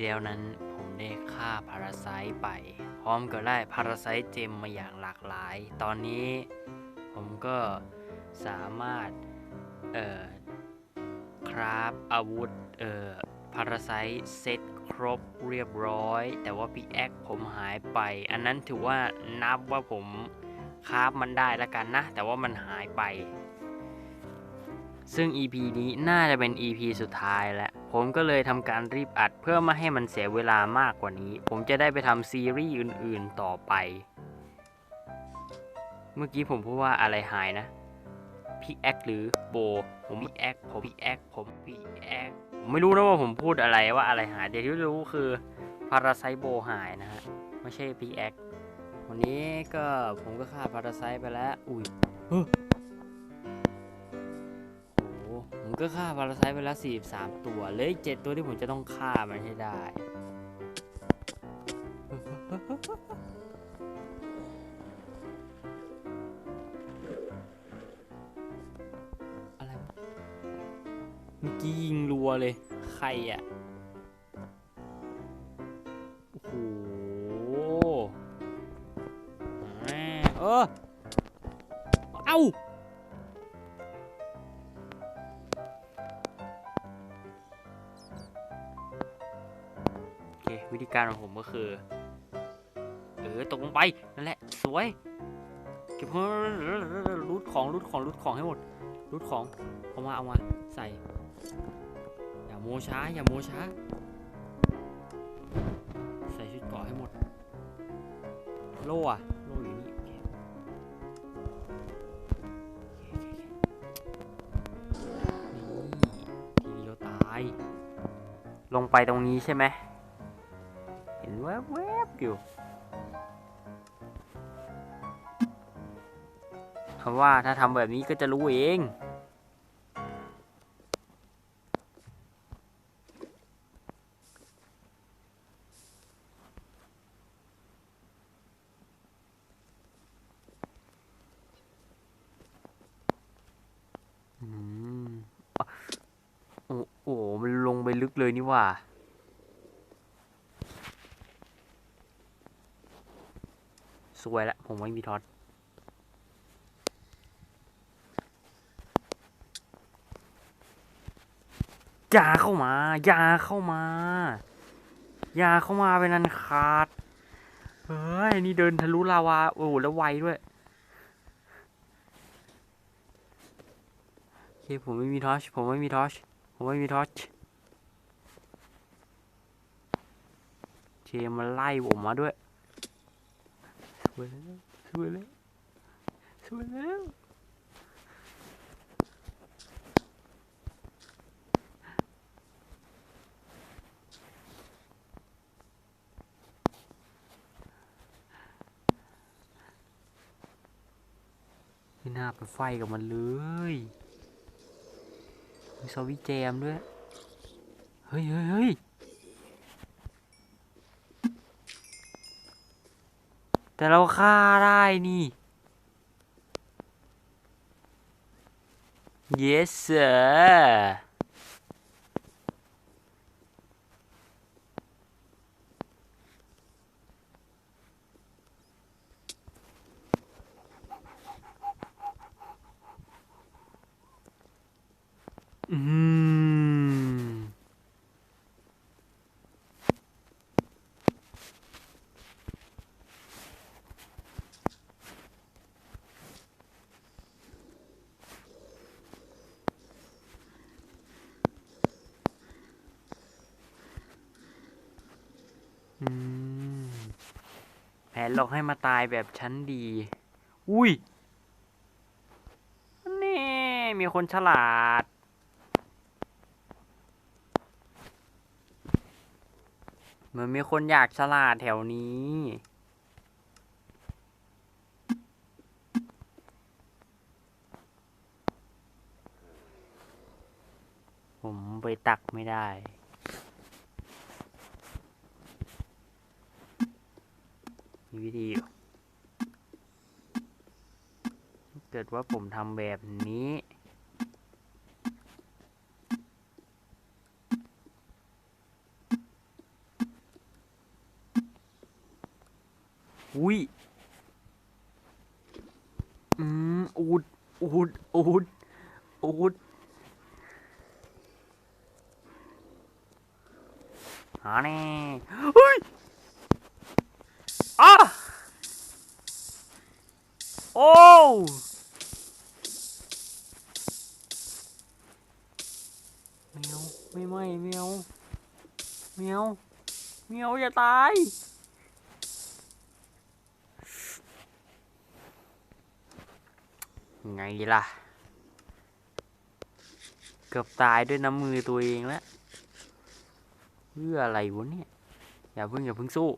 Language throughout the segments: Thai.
แล้วนั้นผมได้ฆ่าพาราไซต์ไป พร้อมกับได้พาราไซต์เจมมาอย่างหลากหลาย ตอนนี้ผมก็สามารถเอ่อคราฟอาวุธเอ่อพาราไซต์เซตครบเรียบร้อย แต่ว่าพีแอคผมหายไป อันนั้นถือว่านับว่าผมคราฟมันได้แล้วกันนะ แต่ว่ามันหายไป ซึ่ง EP นี้น่าจะเป็น EP สุดท้ายแล้ว ผมก็เลยทำการรีบอัดเพื่อไม่ให้มันเสียเวลามากกว่านี้ ผมจะได้ไปทำซีรีส์อื่นๆต่อไป เมื่อกี้ผมพูดว่าอะไรหายนะพี่แอคหรือโบ ผมพี่แอคผมพี่แอคผมพี่แอคผมไม่รู้นะว่าผมพูดอะไรว่าอะไรหายเดี๋ยวที่รู้คือพาราไซโบหายนะฮะไม่ใช่พี่แอควันนี้ก็ผมก็ฆ่าพาราไซไปแล้ว อุ้ย ก็ฆ่าพาราไซไปแล้ว43 ตัวเหลย7ตัวที่ผมจะต้องฆ่ามันให้ได้ อะไรเมื่อกี้ยิงรัวเลย ใครอะ โอ้โหแม่เออเอ้า การของผมก็คือ เออตกลงไปนั่นแหละ สวย เก็บรูดของรูดของรูดของให้หมดรูดของเอามาเอามาใส่ อย่าโมช้า อย่าโมช้า ใส่ชุดเกาะให้หมด โล่อะโล่อยู่นี่นี่ทีเดียวตาย ลงไปตรงนี้ใช่ไหม อยู่คำว่าถ้าทำแบบนี้ก็จะรู้เองอืมโอ้โอ้มันลงไปลึกเลยนี่ว่า สวยละผมไม่มีท็อตยาเข้ามายาเข้ามายาเข้ามาเป็นอันขาดเฮ้ยนี่เดินทะลุลาวาโอ้โหแล้วไวด้วยโอเคผมไม่มีทอชผมไม่มีทอชผมไม่มีทอชเจมันไล่ผมมาด้วย วยแล้วสวยแล้วสวยแล้วไม่น่าไปไฟกับมันเลยมีสวิตแจมด้วย เฮ้ยเฮ้ยเฮ้ย แต่เราฆ่าได้นี่ yes sir อืม นหลอกให้มาตายแบบชั้นดี อุ้ย นี่มีคนฉลาด เหมือนมีคนอยากฉลาดแถวนี้ผมไปตักไม่ได้ วิธีเกิดว่าผมทำแบบนี้ อุ้ย อืม อูด อูด อูด อูดอันี่เฮ้ย อ้แมวไม่ไม่แมวแมวแมวอย่าตาย ไงล่ะ เกือบตายด้วยน้ำมือตัวเองแล้วเพื่ออะไรวะเนี่ย อย่าเพิ่งอย่าเพิ่งสู้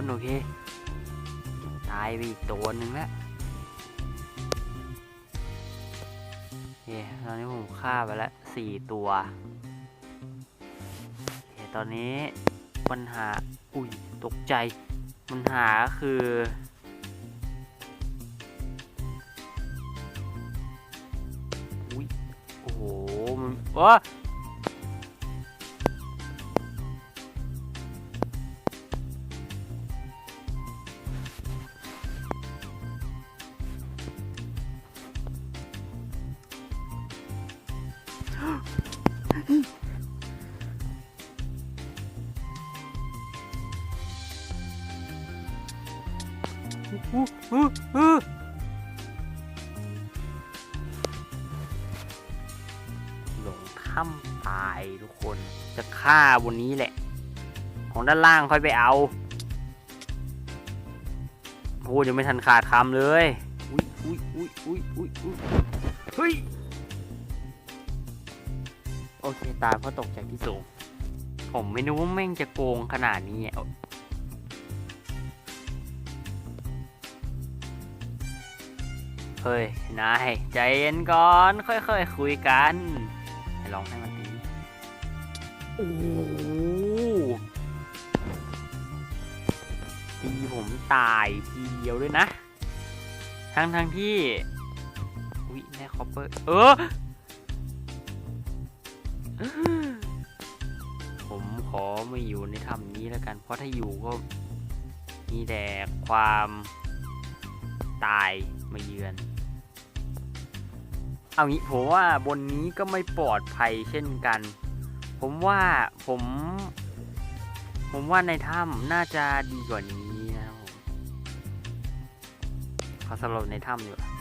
นโอเค ตายไปอีกตัวหนึ่งแล้วโอเคตอนนี้ผมฆ่าไปแล้วสี่ตัวโอเคตอนนี้ปัญหา อุ้ย ตกใจ ปัญหาคือ อุ้ย โอ้โห มันว้า หลงถ้ำตายทุกคน จะฆ่าบนนี้แหละ ของด้านล่างค่อยไปเอาโอ้ยังไม่ทันขาดคำเลย อุ้ยอุ้ยอุ้ยอุ้ยอุ้ยเฮ้ย โอเคตายเพราะตกจากที่สูง ผมไม่นึกว่าแม่งจะโกงขนาดนี้อะเฮ้ย นาย ใจเย็นก่อน ค่อยๆคุยกันให้ลองให้มันตีโอ้ตีผมตายทีเดียวด้วยนะ ทั้งทั้งๆที่ อุ้ยแม่คอปเปอร์ เออ ผมขอไม่อยู่ในถ้ำนี้แล้วกัน เพราะถ้าอยู่ก็มีแต่ความตายมาเยือน เอางี้ผมว่าบนนี้ก็ไม่ปลอดภัยเช่นกัน ผมว่าผม ผมว่าในถ้ำน่าจะดีกว่านี้นะครับผมขอสรุปในถ้ำดีก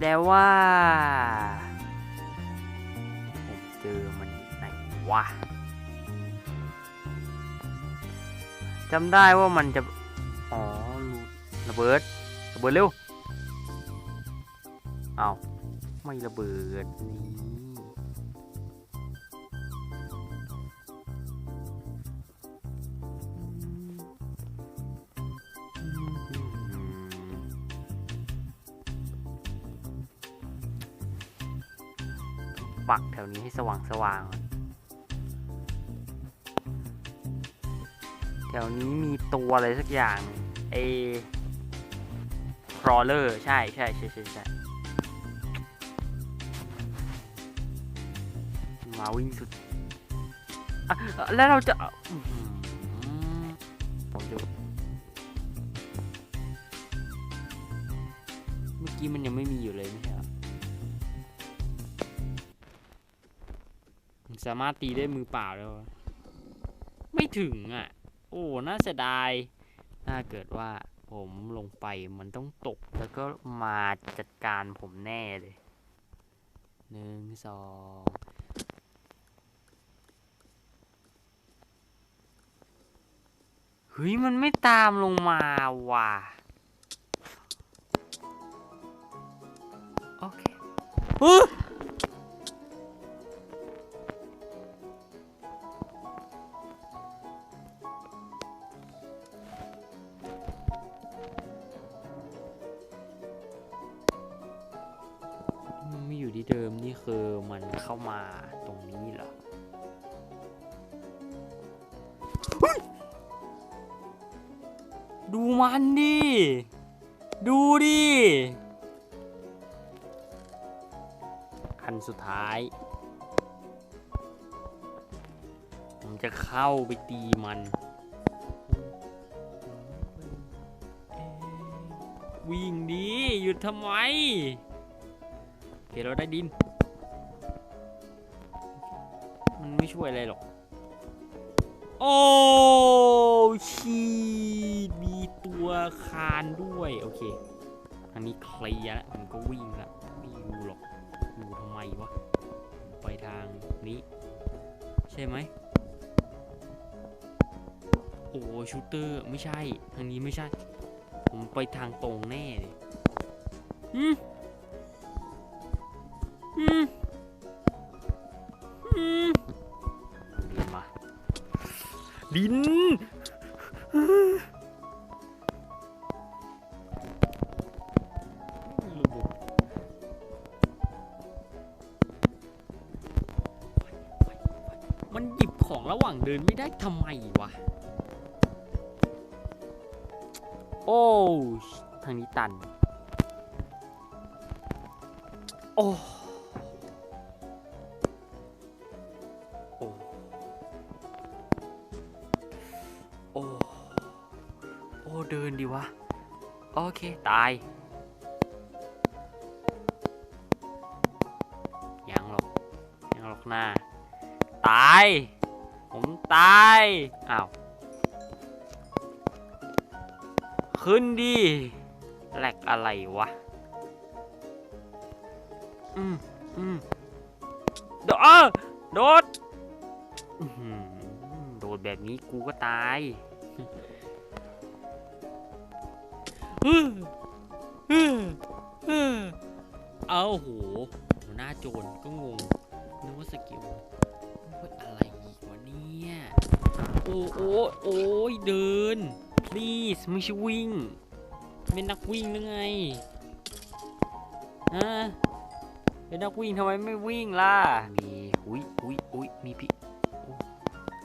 แล้ว่าผมเจอมันไหนวะจำได้ว่ามันจะ อ๋อรระเบิด ระเบิดเร็ว เอาไม่ระเบิดนี่ ปักแถวนี้ให้สว่างสว่างๆแถวนี้มีตัวอะไรสักอย่างเอครอเลอร์ใช่ใช่ใช่ใช่ใช่มาวิ่งสุด แล้วเราจะผมจะเมื่อกี้มันยังไม่มี สามารถตีได้มือเปล่าแล้ว ไม่ถึงอะ โอ้ น่าเสียดาย ถ้าเกิดว่าผมลงไปมันต้องตก แล้วก็มาจัดการผมแน่เลย หนึ่งสองเฮ้ย มันไม่ตามลงมาว่ะ โอเค จะเข้าไปตีมัน วิ่งดีหยุดทำไมโอเคเราได้ดิน มันไม่ช่วยอะไรหรอก โอ้ชีมีตัวคานด้วย โอเคทางนี้เคลียร์แล้วผมก็วิ่งละไม่อยู่หรอกอยู่ทำไมวะไปทางนี้ ใช่ไหม โอ้ชูเตอร์ไม่ใช่ ทางนี้ไม่ใช่ ผมไปทางตรงแน่เลยอืมอืมอืมมาลินมันหยิบของระหว่างเดินไม่ได้ทำไมวะ โอ้ทางนี้ตัน โอ้โอ้โอ้โอ้เดินดีวะ โอเค ตาย ยังหรอก ยังหรอกหน้า ตาย ผมตาย อ้าว ขึ้นดิแหลกอะไรวะ อืมอืมโดดเออโดดโดดแบบนี้กูก็ตายฮึ่มฮึ่มฮึ่มเอาโหหัวหน้าโจรก็งงนึกว่าสกิลอะไรอีกวะเนี่ย โอ้โอ้โอ้ยเดิน please ไม่ใช่วิ่งเป็นนักวิ่งหรือไงฮะเป็นนักวิ่งทำไมไม่วิ่งล่ะ มีอุ้ยอุ้ยอุ้ยมีพี่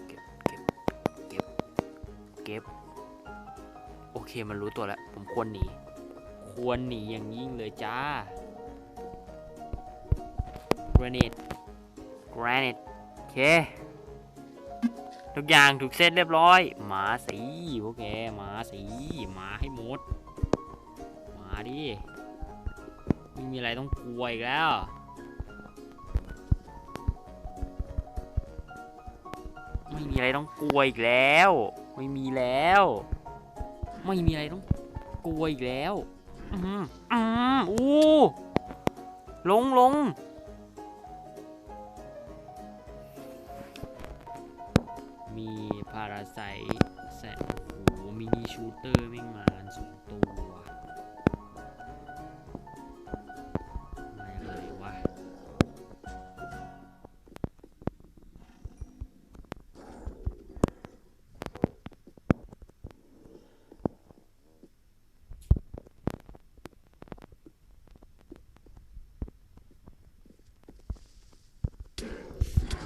เก็บเก็บเก็บเก็บ โอเคมันรู้ตัวแล้ว ผมควรหนี ควรหนีอย่างยิ่งเลยจ้า granite granite โอเค ทุกอย่างถูกเซตเรียบร้อย มาสิพวกแกมาสิมาให้หมด มาดิไม่มีอะไรต้องกลัวอีกแล้วไม่มีอะไรต้องกลัวอีกแล้ว ไม่มีแล้ว ไม่มีอะไรต้องกลัวอีกแล้ว อืมอืมอู้ลงลง ไซแซโอ้โหมินิชูเตอร์แม่งมานสองตัวมาอะไรวะ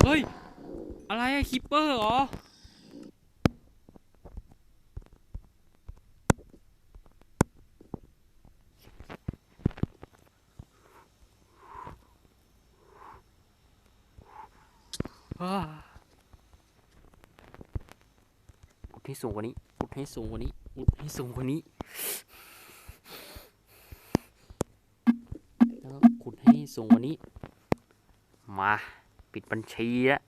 เฮ้ย อะไรอะคิปเปอร์เหรอ อ่ากดให้สูงกว่านี้กดให้สูงกว่านี้กดให้สูงกว่านี้แล้วก็ขุดให้สูงกว่านี้ มา ปิดบัญชีแล้ว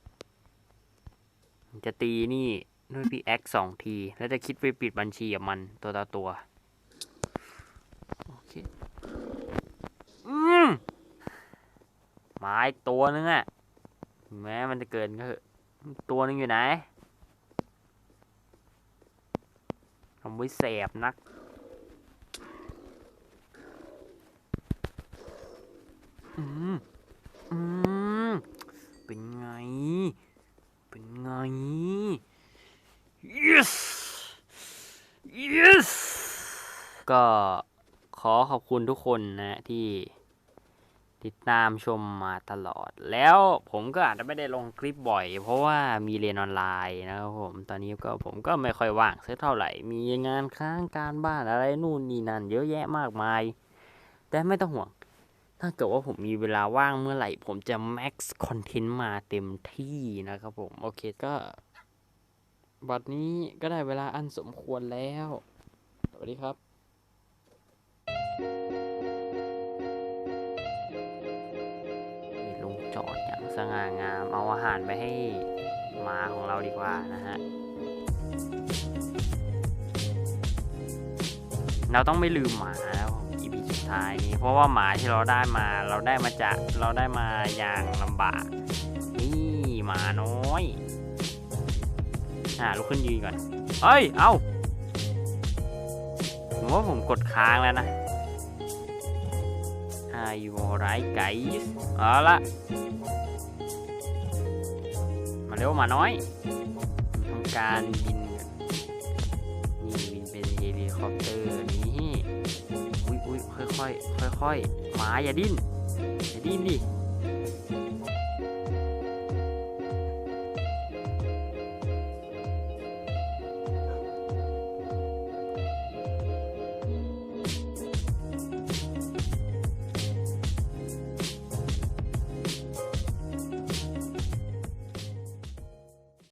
จะตีนี่ด้วยพี่แอคสองที แล้วจะคิดไปปิดบัญชีกับมันตัวต่อตัวโอเคอืมมาอีกตัวนึงอะ แม้มันจะเกินก็เถอะตัวนึงอยู่ไหนทำไว้แสบนัก อืม อืม เป็นไง เป็นไง yes yes ก็ขอขอบคุณทุกคนนะที่ ติดตามชมมาตลอด แล้วผมก็อาจจะไม่ได้ลงคลิปบ่อย เพราะว่ามีเรียนออนไลน์นะครับผม ตอนนี้ก็ผมก็ไม่ค่อยว่างสักเท่าไหร่ มีงานค้างการบ้านอะไรนู่นนี่นั่นเยอะแยะมากมาย แต่ไม่ต้องห่วง ถ้าเกิดว่าผมมีเวลาว่างเมื่อไหร่ ผมจะ max content มาเต็มที่นะครับผม โอเคก็ บัดนี้ก็ได้เวลาอันสมควรแล้ว สวัสดีครับ อดอย่างสง่างาม เอาอาหารไปให้หมาของเราดีกว่านะฮะ เราต้องไม่ลืมหมาแล้วอีพีสุดท้ายนี้ เพราะว่าหมาที่เราได้มา เราได้มาจากเราได้มาอย่างลำบาก นี่หมาน้อยอ่าลุกขึ้นยืนก่อน เอ้ย เอ้าผมว่าผมกดค้างแล้วนะ you alright guys เอาละมาเร็วมาน้อยทำการบินนี่บินเป็นเฮลิคอปเตอร์นี่อุ้ยอุ้ยค่อยค่อยค่อยค่อยหมาอย่าดิ้นอย่าดิ้นดิ